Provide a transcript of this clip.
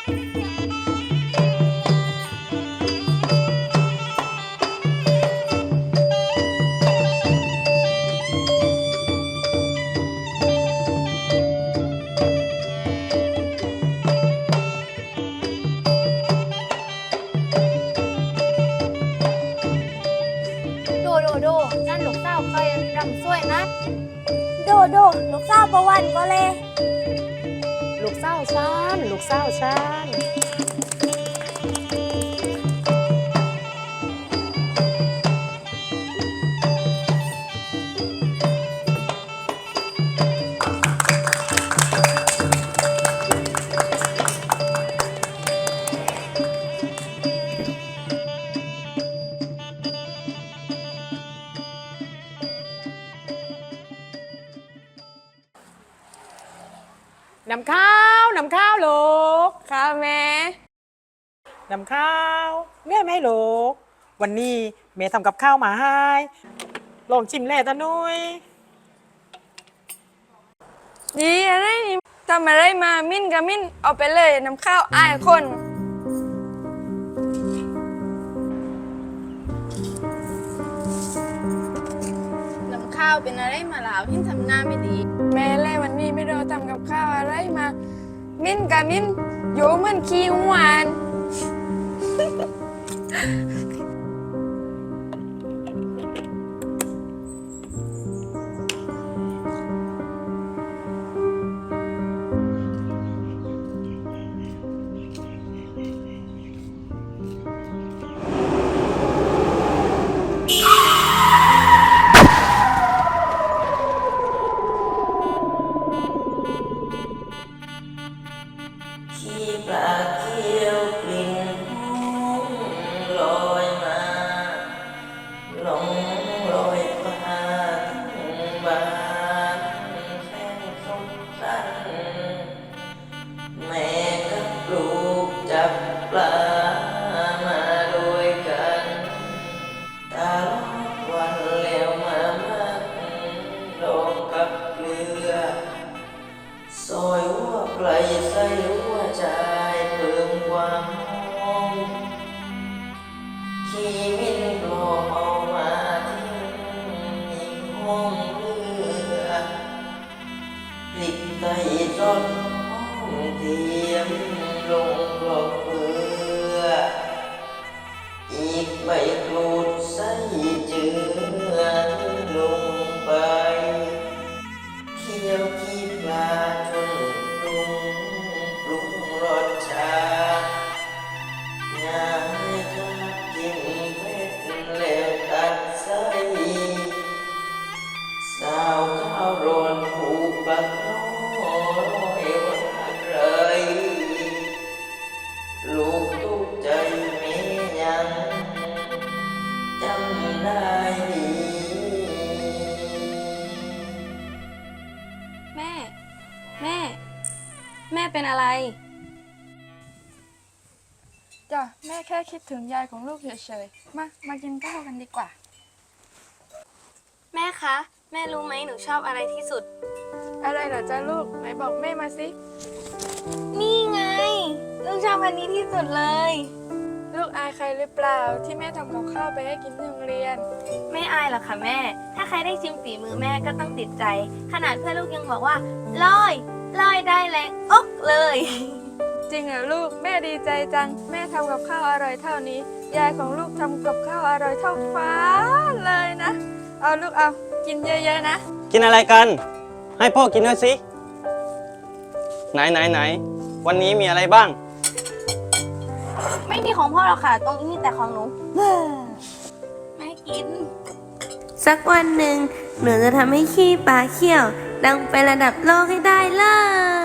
โดโดโดนั่นลูกสาวเคยรำสวยนะ โดโดลูกสาวประวันก็เลย ลูกเศร้าชานลู กเศร้าชาน นำข้าวนำข้าวลูกค่ะแม่นำข้าวแม่ไม่ให้ลูกวันนี้แม่ทำกับข้าวมาให้ลองชิมแล่ตาหนุยดีอะไรนี่ทำอะไรมามิ้นกับมิ้นเอาไปเลยน้ำข้าวอายคน ข้าวเป็นอะไรมาแล้วที่ทำหน้าไม่ดี แม่เลยวันนี้ไม่ได้ทำกับข้าวอะไรมา มิ้นกับมิ้นอยู่เหมือนขี้หวาน หัวใจเพิ่มความหอมขี้มินปลอมเอามาทิ้งอีกห้องเรือพลิกไตจนห้องเทียมลงกรอบเบืออีกใบ ลูกทุกใจมียังจำได้ดีแม่ แม่ แม่เป็นอะไร จ้ะแม่แค่คิดถึงยายของลูกเฉยๆ มา มากินข้าวกันดีกว่า แม่คะ แม่รู้ไหมหนูชอบอะไรที่สุด อะไรเหรอจ้าลูก ไหนบอกแม่มาสิ นี่ ไงลูกชอบอันนี้ที่สุดเลย ลูกอายใครหรือเปล่าที่แม่ทำกับข้าวไปให้กินที่โรงเรียน ไม่อายหรอกค่ะแม่ ถ้าใครได้ชิมฝีมือแม่ก็ต้องติดใจ ขนาดเพื่อนลูกยังบอกว่าลอยลอยได้แรงอกเลย จริงเหรอลูกแม่ดีใจจัง แม่ทำกับข้าวอร่อยเท่านี้ ยายของลูกทำกับข้าวอร่อยเท่าฟ้าเลยนะ เอาลูกเอากินเยอะๆนะ กินอะไรกัน ให้พ่อกินด้วยสิ ไหนไหนไหน วันนี้มีอะไรบ้าง ไม่มีของพ่อหรอกค่ะ ตรงนี้มีแต่ของหนูไม่กิน สักวันหนึ่งหนูจะทำให้ขี้ปลาเขี้ยว ดังไประดับโลกให้ได้เลย